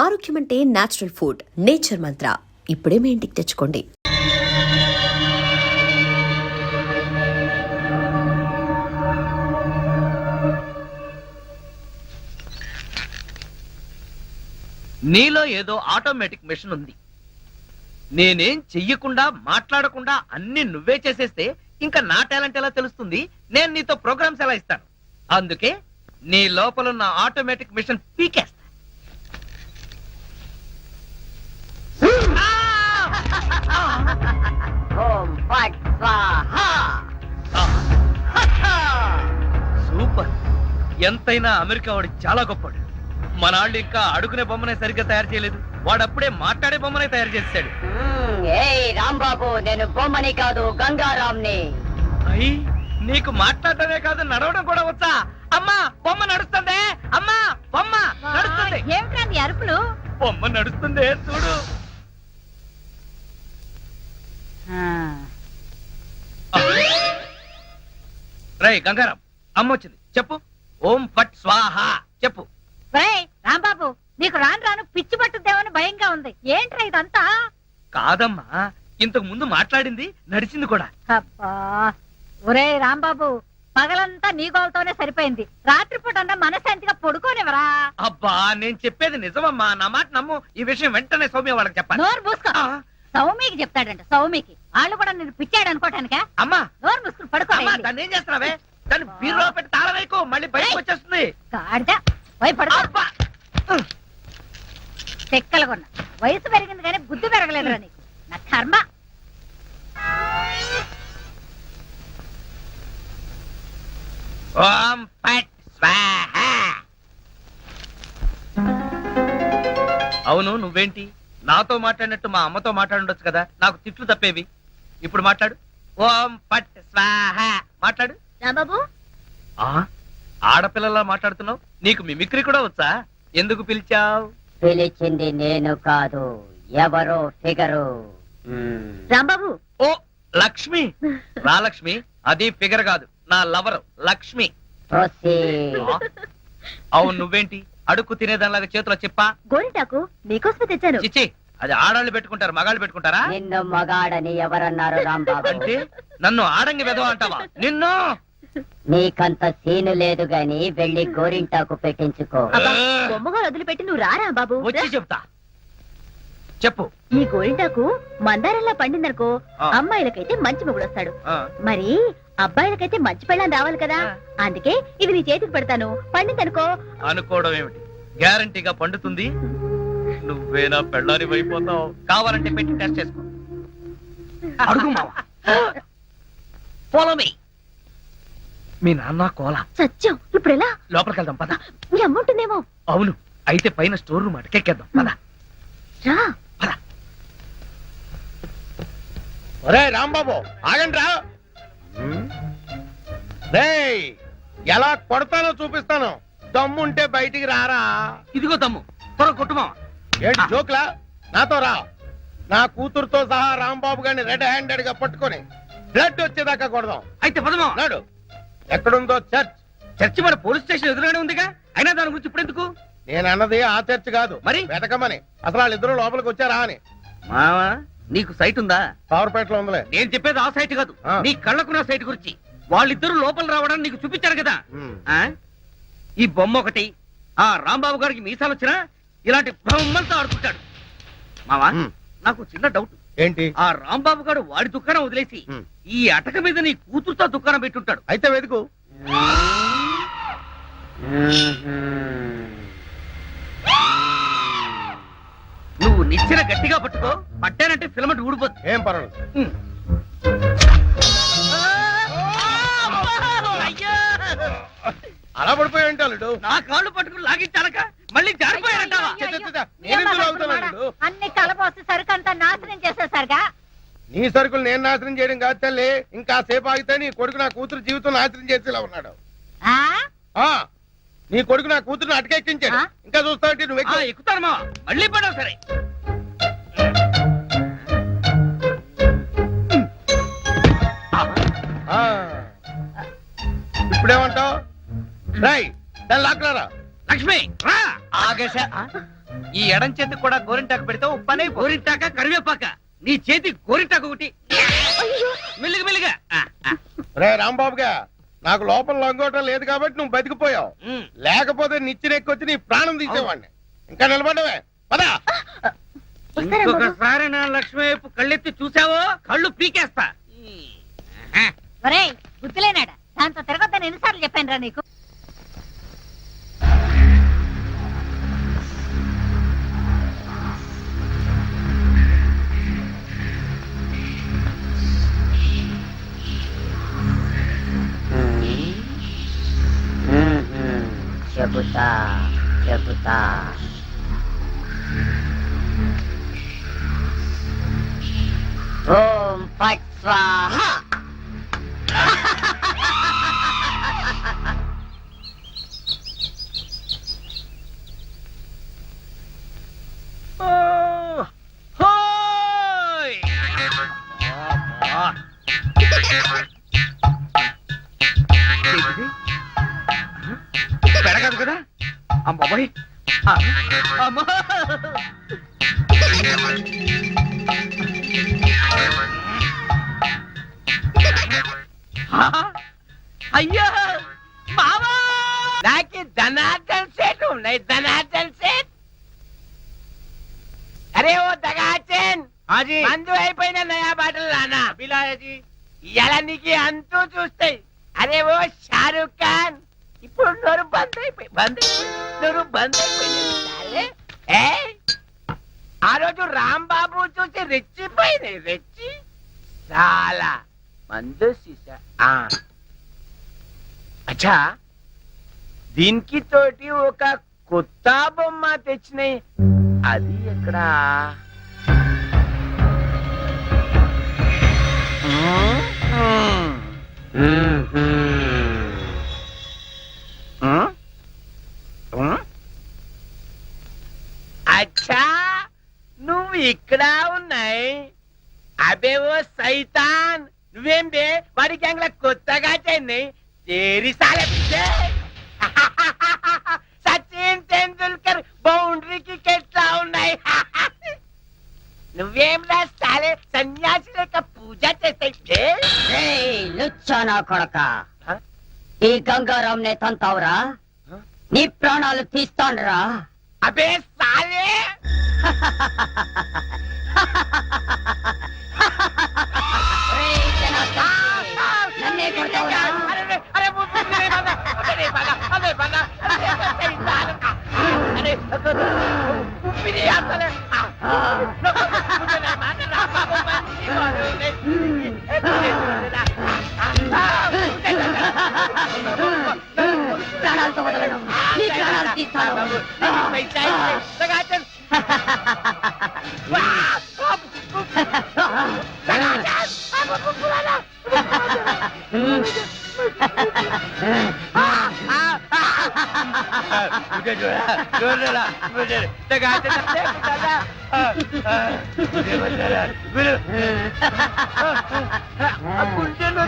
ఆరోగ్యం అంటే natural food nature మంత్ర ఇప్పుడే మీ ఇంటికి తెచ్చుకోండి. నీలో ఏదో ఆటోమేటిక్ మెషిన్ ఉంది. నేనేం చెయ్యకుండా మాట్లాడకుండా అన్ని నువ్వే చేసేస్తే ఇంకా నా టాలెంట్ ఎలా తెలుస్తుంది? నేను నీతో ప్రోగ్రామ్స్ ఎలా ఇస్తాను? అందుకే నీ లోపల ఉన్న ఆటోమేటిక్ మిషన్ పీకేస్తా. ఓం ఫట్ స్వాహా సూపర్. ఎంతైనా అమెరికా వాడు చాలా గొప్పవాడు. మనాళ్ళు ఇంకా అడుగునే బొమ్మనే సరిగ్గా తయారు చేయలేదు. వాడు అప్పుడే మాట్లాడే బొమ్మనే తయారు ఏయ్ రాంబాబు నేను బొమ్మని కాదు గంగారాంని అయ్యి నీకు మాట్లాడటమే కాదు నడవడం కూడా వచ్చా. అమ్మా బొమ్మ నడుస్తుంది. అమ్మా బొమ్మ నడుస్తుంది. ఏమిటా నీ అరుపులు? బొమ్మ నడుస్తుంది చూడు. రై గంగారం అమ్మ వచ్చింది చెప్పు. ఓం ఫట్ స్వాహ. చెప్పు. రాంబాబు నీకు రాను రాను పిచ్చి పట్టుద్దేమని భయంగా ఉంది. ఏంట్రా ఇదంతా? కాదమ్మా ఇంతకు ముందు మాట్లాడింది నడిచింది కూడా. అబ్బా. ఒరేయ్ రాంబాబు పగలంతా నీ గోలతోనే సరిపోయింది. రాత్రిపూట అన్నా మనశాంతిగా పడుకోనివరా అబ్బా నేను చెప్పేది నిజమమ్మా. నా మాట నమ్ము. ఈ విషయం వెంటనే సౌమ్య వాళ్ళకి చెప్పాలి. నోరు మూసుకో. సౌమికి చెప్తాడంట సౌమికి. వాళ్ళు కూడా నేను పిచ్చాడు అనుకోటానికా? అమ్మా! నోరు మూసుకుని పడుకో. అమ్మా దాన్ని ఏం చేస్తున్నావే? దాన్ని బీరులో పెట్టి మళ్ళీ బయటకు వచ్చేస్తుంది. గాడిద పోయి పడుకో. అబ్బా! చెక్కలు కొన్నా. వయసు పెరిగింది కానీ బుద్ధి పెరగలేదురా నీకు. నా కర్మ. ఓం ఫట్ స్వాహ! అవును నువ్వేంటి? నాతో మాట్లాడినట్టు మా అమ్మతో మాట్లాడుండొచ్చు కదా. నాకు తిట్లు తప్పేవి. ఇప్పుడు మాట్లాడు. ఓం ఫట్ స్వాహ. మాట్లాడు. రాంబాబు ఆ ఆడపిల్లలా మాట్లాడుతున్నావు? నీకు మిమిక్రీ కూడా వచ్చా? ఎందుకు పిలిచావు? పిలిచింది నేను కాదు. ఎవరో ఫిగరు. రాంబాబు ఓ లక్ష్మి. రా లక్ష్మి. అది ఫిగర్ కాదు. నా లవర్ లక్ష్మి. అవును నువ్వేంటి? అడుక్కు తినేదానిలాగా చేతిలో చెప్పా? గోరింటాకు నీకోసమే తెచ్చాను. చిచ్చి అది ఆడాళ్ళు పెట్టుకుంటారు మగాళ్ళు పెట్టుకుంటారా? నిన్ను మగాడని ఎవరన్నారు రాంబాబు? అంటే నన్ను ఆడంగి వెధవ అంటావా? నిన్ను! నీకంత సీను లేదు గాని వెళ్ళి గోరింటాకు పెట్టించుకో. అబ్బా, బొమ్మగా వదిలిపెట్టి నువ్వు రారా బాబు? వచ్చి చెప్తా. చెప్పు. ఈ గోరింటాకు మందారంలా పండిందనుకో ఆ. అమ్మాయిలకైతే మంచి మొగుడు వస్తాడు ఆ, మరి అబ్బాయిలకైతే మంచి పెళ్ళం రావాలి కదా. అందుకే ఇది నీ చేతికి పెడతాను. పండిందనుకో. అనుకోవడం ఏమిటి? గ్యారంటీగా పండుతుంది? నువ్వేనా పెళ్ళారి అయిపోతావు కావాలంటే పెట్టి టెస్ట్ చేసుకో. అడుగు మావా. మీ నాన్న కోల. సత్యం. ఇప్పుడు ఎలా లోపలికి వెళ్దాం పద నీ అమ్ముంటుందేమో అవును. అయితే పైన స్టోర్ రూమ్ అటకెక్కేద్దాం పద. రా. ఒరే రాంబాబు ఆగండి రా రేయ్ ఎలా కొడతానో చూపిస్తాను. దమ్ముంటే బయటికి రారా. ఇదిగో తమ్ము త్వర కొట్టుమా ఏంటి జోక్లా? నాతో రా. నా కూతురుతో సహా రాంబాబు గారిని రెడ్ హ్యాండెడ్గా పట్టుకొని బ్లడ్ వచ్చేదాకా కొడదాం. అయితే పదమా నాడు. ఎక్కడుందో చర్చ్. చర్చి మన పోలీస్ స్టేషన్ ఎదురుగానే ఉందిగా? అయినా దాని గురించి ఇప్పుడు ఎందుకు? నేను అన్నది ఆ చర్చ్ కాదు. మరి? వెతకమని. అసలు వాళ్ళిద్దరూ లోపలికి వచ్చారా అని. మావా నీకు సైట్ ఉందా? పవర్పేటలో ఉందిలే. నేను చెప్పేది ఆ సైట్ కాదు. ఆ. నీ కళ్ళకున్న సైట్ గురించి. వాళ్ళిద్దరూ లోపల రావడానికి నీకు చూపించారు కదా. ఉమ్. ఆ? ఈ బొమ్మ ఒకటి ఆ రాంబాబు గారికి మీసాలు వచ్చినా ఇలాంటి బొమ్మలతో ఆడుకుంటాడు. మావా ఉమ్. నాకు చిన్న డౌట్ ఏంటి? ఆ రాంబాబు గారు వాడి దుకాణం వదిలేసి ఉమ్. ఈ అటక మీద నీ కూతురుతో దుకాణం పెట్టుంటాడు. అయితే వెతుకు. నువ్వు నిచ్చిన గట్టిగా పట్టుకో. పట్టానంటే ఫిలమెంట్ ఊడిపోతుంది ఏం పర్వాలేదు. ఉమ్. అయ్యో! అలా పడిపోయి ఉంటాడు నా కాళ్ళు పట్టుకుని లాగించాలక? మళ్ళీ లాగుతున్నాను? అన్ని కలపోసి సరుకంతా నాశనం చేసేసరిగా? నీ సరుకులు నేను నాశనం చేయడం కాదు తల్లి. ఇంకా సేపు ఆగితే నీ కొడుకు నా కూతురు జీవితం నాశనం చేసేలా ఉన్నాడు. ఆ? ఆ. నీ కొడుకు నా కూతురుని అటకెక్కించాడు? ఇంకా చూస్తావంటే? నువ్వు ఎక్కుతాను మావా మళ్ళీ పడవు సరే. ఆ. ఇప్పుడేమంటావు? రై దాన్ని లాక్కలారా లక్ష్మి రా. ఆగేశ. ఈ ఎడం చేతికి కూడా గోరింటాకు పెడితే ఉప్పనే గోరింటాక కరివేపాక. నీ చేతి గోరింటాకు ఒకటి. మెల్లిగా మెల్లిగా. రే రాంబాబుగా. నాకు లోపల లంగోటం లేదు కాబట్టి నువ్వు బతికిపోయావు. లేకపోతే నిచ్చినెక్కొచ్చి నీ ప్రాణం తీసేవాడిని. ఇంకా నిలబడవే పదా. ఇంకొకసారి నా లక్ష్మి వైపు కళ్ళెత్తి చూసావో? కళ్ళు పీకేస్తా. ఒరేయ్ బుద్ధిలేనాడా? దాంతో తిరగొద్దని ఎన్నిసార్లు చెప్పాను రా నీకు? హోయ్! అబ్బా. ఏంటిది? పెరగదు కదా అమ్మా ఆ, అయ్యా మామా నాకు ధనార్దన్ సేట్ ఉన్నాయి ధనార్దన్ సేట్. అరే ఓ దగాచన్ హాజీ మందు అయిపోయిన నయా బాటలు రానా అభిలాయజీ ఇలా నీకు అంతూ చూస్తాయి. అరే ఓ షారూక్ ఖాన్ ఇప్పుడు నోరు బంద్ అయిపోయి బంద్ అయిపోయి. అందరూ బంద్ ఆ రోజు రాంబాబు చూసి రెచ్చిపోయింది రెచ్చి? చాలా మందు సీసా. అచ్చా దీనికి తోటి ఒక కొత్త బొమ్మ తెచ్చినాయి. అది ఎక్కడ? Hmm? అచ్చా నువ్వు ఇక్కడ ఉన్నాయి? అబే ఓ సైతాన్. నువ్వేం బే? వాడి గ్యాంగ్ కొత్తగా తేరి సాలే పిచ్చే. సచిన్ టెండూల్కర్ బౌండరీకి ఎట్లా ఉన్నాయి? నువ్వేం రాస్తాలే సన్యాసి లేక పూజ చేస్తే ఏయ్, లుచ్చా నా కొడక? ఈ గంగారాం నే తంతావురా? నీ ప్రాణాలు తీస్తాండ్రా అబే సాలే ఒరేయ్ జనార్దన్, నన్నే కొడతావురా ప్రాణాలతో వదలను. నీ ప్రాణాలు తీస్తాను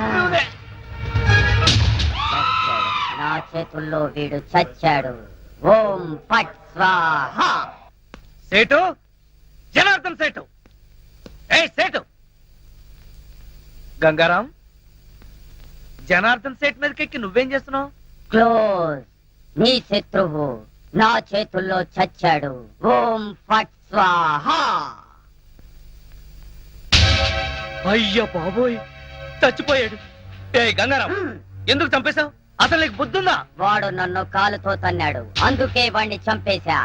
నా చేతుల్లో వీడు చచ్చాడు. ఓం పట్ స్వాహ. సేటు? జనార్దన్ సేటు. ఏ సేటు. గంగారాం జనార్దన్ సేట్ మీదకెక్కి నువ్వేం చేస్తున్నావు? క్లోజ్. నీ శత్రువు నా చేతుల్లో చచ్చాడు. ఓం ఫట్ స్వాహ. అయ్యా బాబోయ్ చచ్చిపోయాడు. ఏ గంగారాం ఎందుకు చంపేశావు? అసలు నీకు బుద్ధుందా? వాడు నన్ను కాలుతో తన్నాడు. అందుకే వాణ్ణి చంపేశా.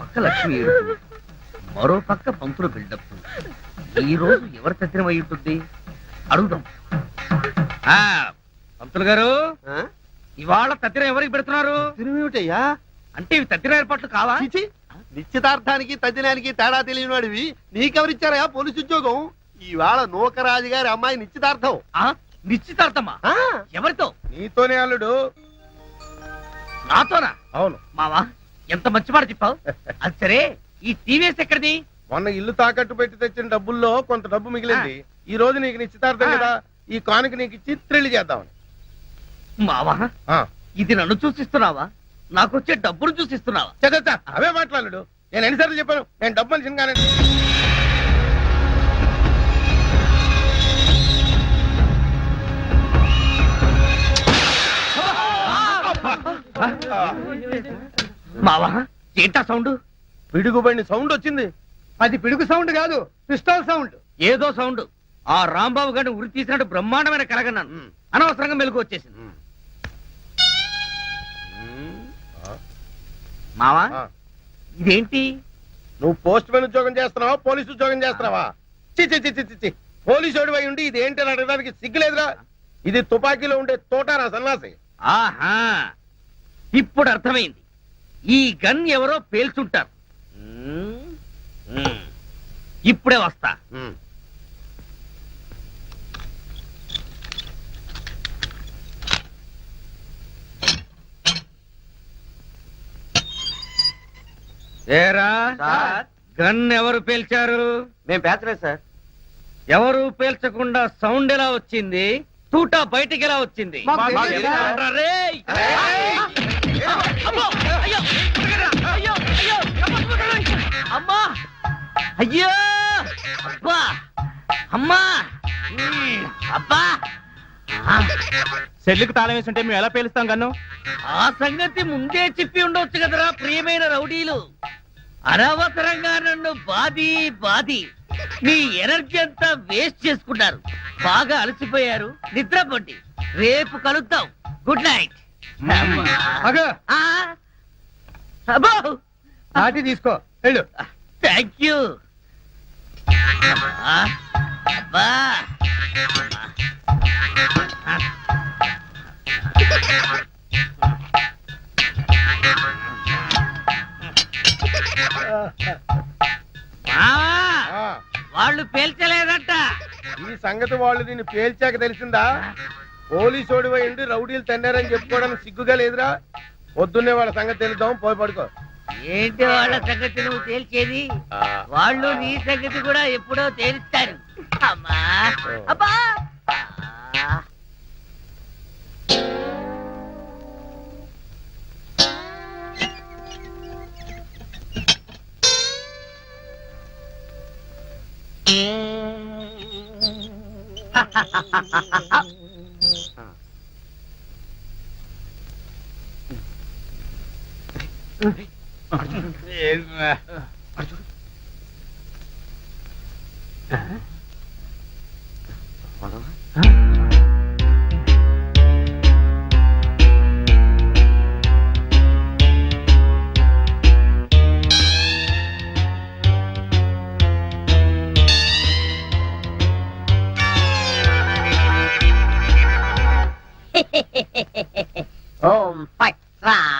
పక్క లక్ష్మి ఏడుపు, మరో పక్క పంతులు బిల్డప్. ఈ రోజు ఎవరు తత్తినం అయి ఉంటుంది అడుగుదాం. ఆ, పంతులు గారు ఇవాళ తత్తిరం ఎవరికి పెడుతున్నారు? తిరిమిటయ్యా అంటే ఇవి తత్తిన ఏర్పాట్లు కావా? నిశ్చితార్థానికి తద్దినానికి తేడా తెలియని వాడివి నీకెవరిచ్చారయా పోలీసు ఉద్యోగం. ఇవాళ నూకరాజు గారి అమ్మాయి నిశ్చితార్థం. ఆ, నిశ్చితార్థమా? ఆ, ఎవరితో? నీతోనే అల్లుడు. నాతోనా? అవును. మావా ఎంత మంచి మాట చెప్పావు. అది సరే ఈ టీవీఎస్ ఎక్కడిది? మొన్న ఇల్లు తాకట్టు పెట్టి తెచ్చిన డబ్బుల్లో కొంత డబ్బు మిగిలింది. ఈ రోజు నీకు నిశ్చితార్థం ఆ. కదా. ఈ కానుక నీకు ఇచ్చి త్రిల్లి చేద్దామని. మావా ఆ, ఇది నన్ను చూసిస్తున్నావా? నాకొచ్చే డబ్బులు చూసిస్తున్నావా చ, చ, చ, అవే మాట్లాడు నేను ఎన్నిసార్లు చెప్పాను నేను డబ్బు మనిషిని కానీ మావా ఏంటా సౌండ్? పిడుగుబడిన సౌండ్ వచ్చింది. అది పిడుగు సౌండ్ కాదు పిస్టల్ సౌండ్. ఏదో సౌండ్. ఆ రాంబాబు గారిని ఉరి తీసినట్టు బ్రహ్మాండమైన కలగన్నాను. అనవసరంగా మెలకు వచ్చేసింది. మావా? ఇదేంటి? నువ్వు పోస్ట్ మ్యాన్ ఉద్యోగం చేస్తున్నావా పోలీస్ ఉద్యోగం చేస్తున్నావా? చి చి చి చి, చి, చి. పోలీసు అయి ఉండి ఇది ఏంటి అని అడగడానికి సిగ్గులేదురా. ఇది తుపాకీలో ఉండే తోటారా సన్నాసి ఆహా. ఇప్పుడు అర్థమైంది. ఈ గన్ ఎవరో పేల్చుంటారు. ఇప్పుడే వస్తా. ఏరా? గన్ ఎవరు పేల్చారు? మేము పేర్చలేదు సార్. ఎవరు పేల్చకుండా సౌండ్ ఎలా వచ్చింది? తూటా బయటికి ఎలా వచ్చింది. అమ్మో! అయ్యో! అబ్బా! అమ్మా! అబ్బా! సెల్లుకి తాళం వేసి ఉంటే మేము ఎలా పేలుస్తాం గన్ను? ఆ సంగతి ముందే చెప్పి ఉండొచ్చు కదరా ప్రియమైన రౌడీలు. అనవసరంగా నన్ను బాది బాది మీ ఎనర్జీ అంతా వేస్ట్ చేసుకున్నారు. బాగా అలసిపోయారు. నిద్రపోండి. రేపు కలుద్దాం. Good night. అగో. అబ్బో. నాటి తీసుకో. వెళ్ళు. థ్యాంక్ యూ అబ్బా. ఆ, వాళ్ళు పేల్చలేదంట. ఈ సంగతి వాళ్ళు దీన్ని పేల్చాక తెలిసిందా? పోలీసు ఓడిపోయి ఉండి రౌడీలు తన్నారని చెప్పుకోవడానికి సిగ్గుగా లేదురా? పొద్దున్నే వాళ్ళ సంగతి తెలుద్దాం పోయి పడుకో. ఏంటి వాళ్ళ సంగతి నువ్వు తేల్చేది? ఆ, వాళ్ళు నీ సంగతి కూడా ఎప్పుడో తేలుస్తారు. అమ్మా. అబ్బా. ఆ. ఓం ఫట్ స్వాహ ఏ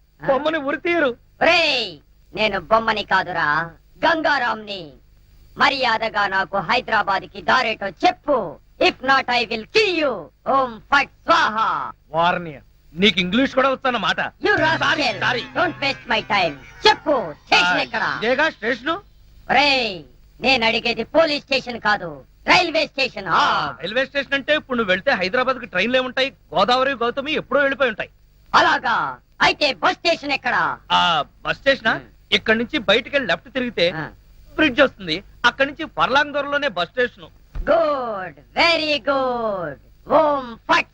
బొమ్మని ఉరి తీయరు ఒరేయ్ నేను బొమ్మని కాదురా గంగారాంని మర్యాదగా నాకు హైదరాబాద్కి దారేటో చెప్పు. If not I will kill you ఓం ఫట్ స్వాహా. వార్నియ నీకు ఇంగ్లీష్ కూడా వస్తానమాట you Sorry, rascal sorry. Don't waste my time చెప్పు స్టేషన్ ఎక్కడ? ఇదేగా స్టేషన్? ఒరేయ్ నేను అడిగేది పోలీస్ స్టేషన్ కాదు రైల్వే స్టేషన్. ఆ. రైల్వే స్టేషన్ అంటే ఇప్పుడు నువ్వు వెళ్తే హైదరాబాద్కి ట్రైన్లు ఏముంటాయి? గోదావరి గౌతమి ఎప్పుడో వెళ్ళిపోయి ఉంటాయి. అలాగా. అయితే బస్ స్టేషన్ ఎక్కడ? ఆ బస్ స్టేషన్. ఇక్కడ నుంచి బయటికి వెళ్ళి లెఫ్ట్ తిరిగితే బ్రిడ్జ్ వస్తుంది. అక్కడ నుంచి పర్లాంగ్ దూరంలోనే bus station. Good very good. ఓం ఫట్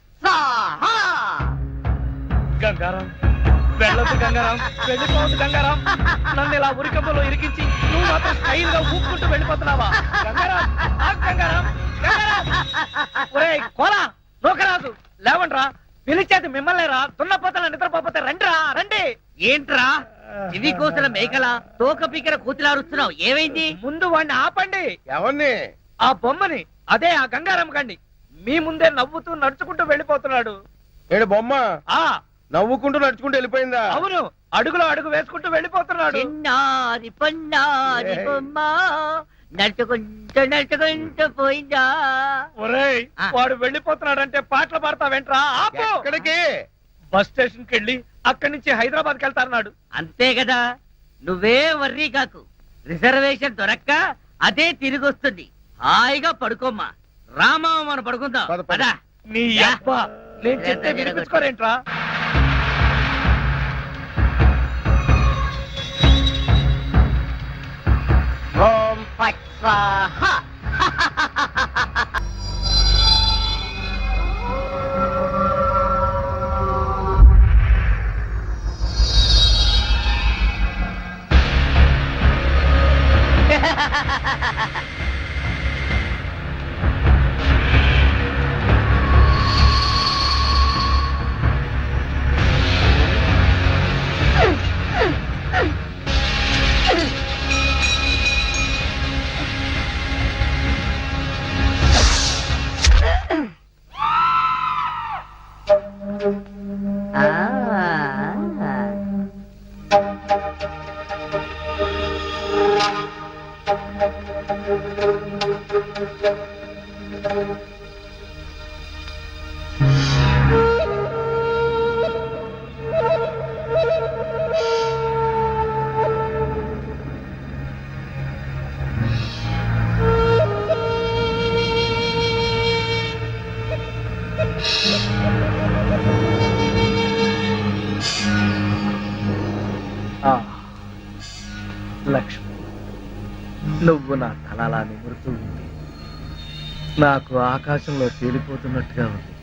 గంగారాం వెళ్ళొద్దు గంగారాం వెళ్ళిపోవద్దు గంగారాం. నన్ను ఇలా ఉరికంపలో ఇరికించి నువ్వు మాత్రం స్టైల్గా ఊపుకుంటూ వెళ్ళిపోతున్నావా? గంగారాం గంగారాం గంగారాం. ఒరేయ్ కోలా నోకరాజు లేవండ్రా. పిలిచేది మిమ్మల్నేరా దున్నపోతల నిద్రపోతే రండిరా రండి ఏంట్రా? ఇవి కోసిన మేకల? తోక పీకర కూతులారుస్తున్నావు. ఏమైంది? ముందు వాడిని ఆపండి. ఎవరిని ఆ బొమ్మని అదే ఆ గంగారాం కండి మీ ముందే నవ్వుతూ నడుచుకుంటూ వెళ్ళిపోతున్నాడు. ఏడు బొమ్మ? ఆ. నవ్వుకుంటూ నడుచుకుంటూ వెళ్ళిపోయిందా? అవును. అడుగులో అడుగు వేసుకుంటూ వెళ్ళిపోతున్నాడు. చిన్నారి పొన్నారి. బొమ్మ నడుచుకుంటూ నడుచుకుంటూ పోయిందా? ఒరేయ్ ఆ. వాడు వెళ్ళిపోతున్నాడంటే పాటలు పాడతావేంట్రా? ఆపు. ఎక్కడికి? బస్ స్టేషన్కి వెళ్ళి అక్కడి నుంచి హైదరాబాద్కి వెళ్తారన్నాడు. అంతే కదా. నువ్వే వర్రీ కాకు. రిజర్వేషన్ దొరక్క అదే తిరిగి వస్తుంది హాయిగా పడుకోమ్మా. రామా మనం పడుకుందాం. పద, పద. పదా. నీ యా. అబ్బా నేను చెప్తే. వినిపించుకోరేంట్రా? ఓం ఫట్ స్వాహా Ha ha ha. లక్ష్మి నువ్వు నా తలలా నిమురుతూ ఉంది నాకు ఆకాశంలో తేలిపోతున్నట్టుగా ఉంది.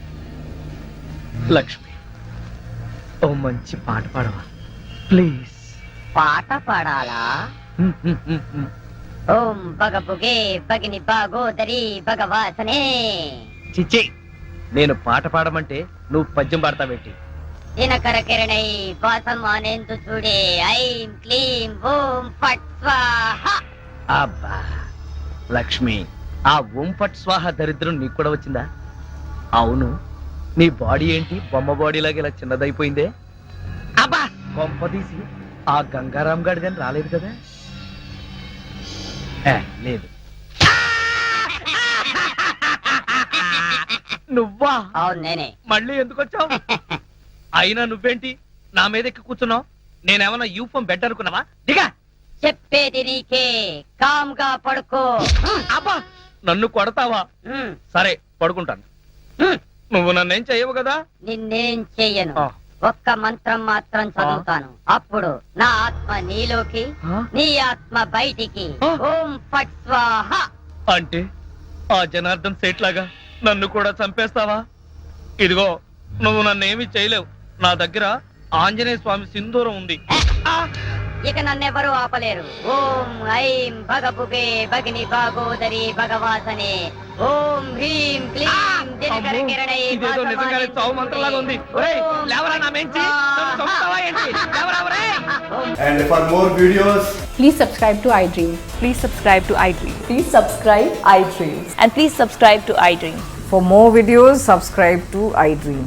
లక్ష్మి ఓ మంచి పాట పాడవా? ప్లీజ్. పాట పాడాలా? ఓం బగబుగే బగిని బాగోదరి భగవాసనే చిచ్చి నేను పాట పాడమంటే నువ్వు పద్యం పాడతావేంటి? దినకర కిరణై వాసం అనేందు చూడే. ఐం క్లీం ఓం ఫట్ స్వాహ. అబ్బా లక్ష్మి ఆ ఓం ఫట్ స్వాహ దరిద్రం నీకు కూడా వచ్చిందా? అవును నీ బాడీ ఏంటి? బొమ్మ బాడీ లాగా ఇలా చిన్నదైపోయిందే? అబ్బా! కొంప తీసి ఆ గంగారాం గాడి కానీ రాలేదు కదా? ఏ, లేదు. నువ్వా? అవును నేనే. మళ్ళీ ఎందుకు వచ్చావు? అయినా నువ్వేంటి? నా మీద ఎక్కి కూర్చున్నావు? నేనేమన్నా యూఫం బెడ్ అనుకున్నావా? దిగా! చెప్పేది నీకే. కామ్గా పడుకో. అబ్బా! నన్ను కొడతావా? సరే పడుకుంటాను. నువ్వు నన్నేం చెయ్యవు కదా? నిన్నేం చెయ్యను. ఒక్క మంత్రం మాత్రం చదువుతాను. అప్పుడు నా ఆత్మ నీలోకి నీ ఆత్మ బయటికి. ఓం ఫట్ స్వాహ! అంటే ఆ జనార్దన్ సేట్ లాగా నన్ను కూడా చంపేస్తావా? ఇదిగో నువ్వు నన్నేమి చేయలేవు. నా దగ్గర ఆంజనేయ స్వామి సింధూరం ఉంది. ఇక నన్నెవరు ఆపలేరు. ఓం ఐం భగపుకే భగిని భాగోదరి భగవాసనే. ఓం హ్రీం క్లీం దినకర కిరణై ఇదేదో నిజంగానే చావు మంత్రంలాగా ఉంది. ఒరేయ్ లేవరా నా మెంచి? సొంతవా ఏంటి? లేవరా ఒరేయ్ and for more videos please subscribe to I dream please subscribe to I dream please subscribe I dream and please subscribe to I dream for more videos subscribe to I dream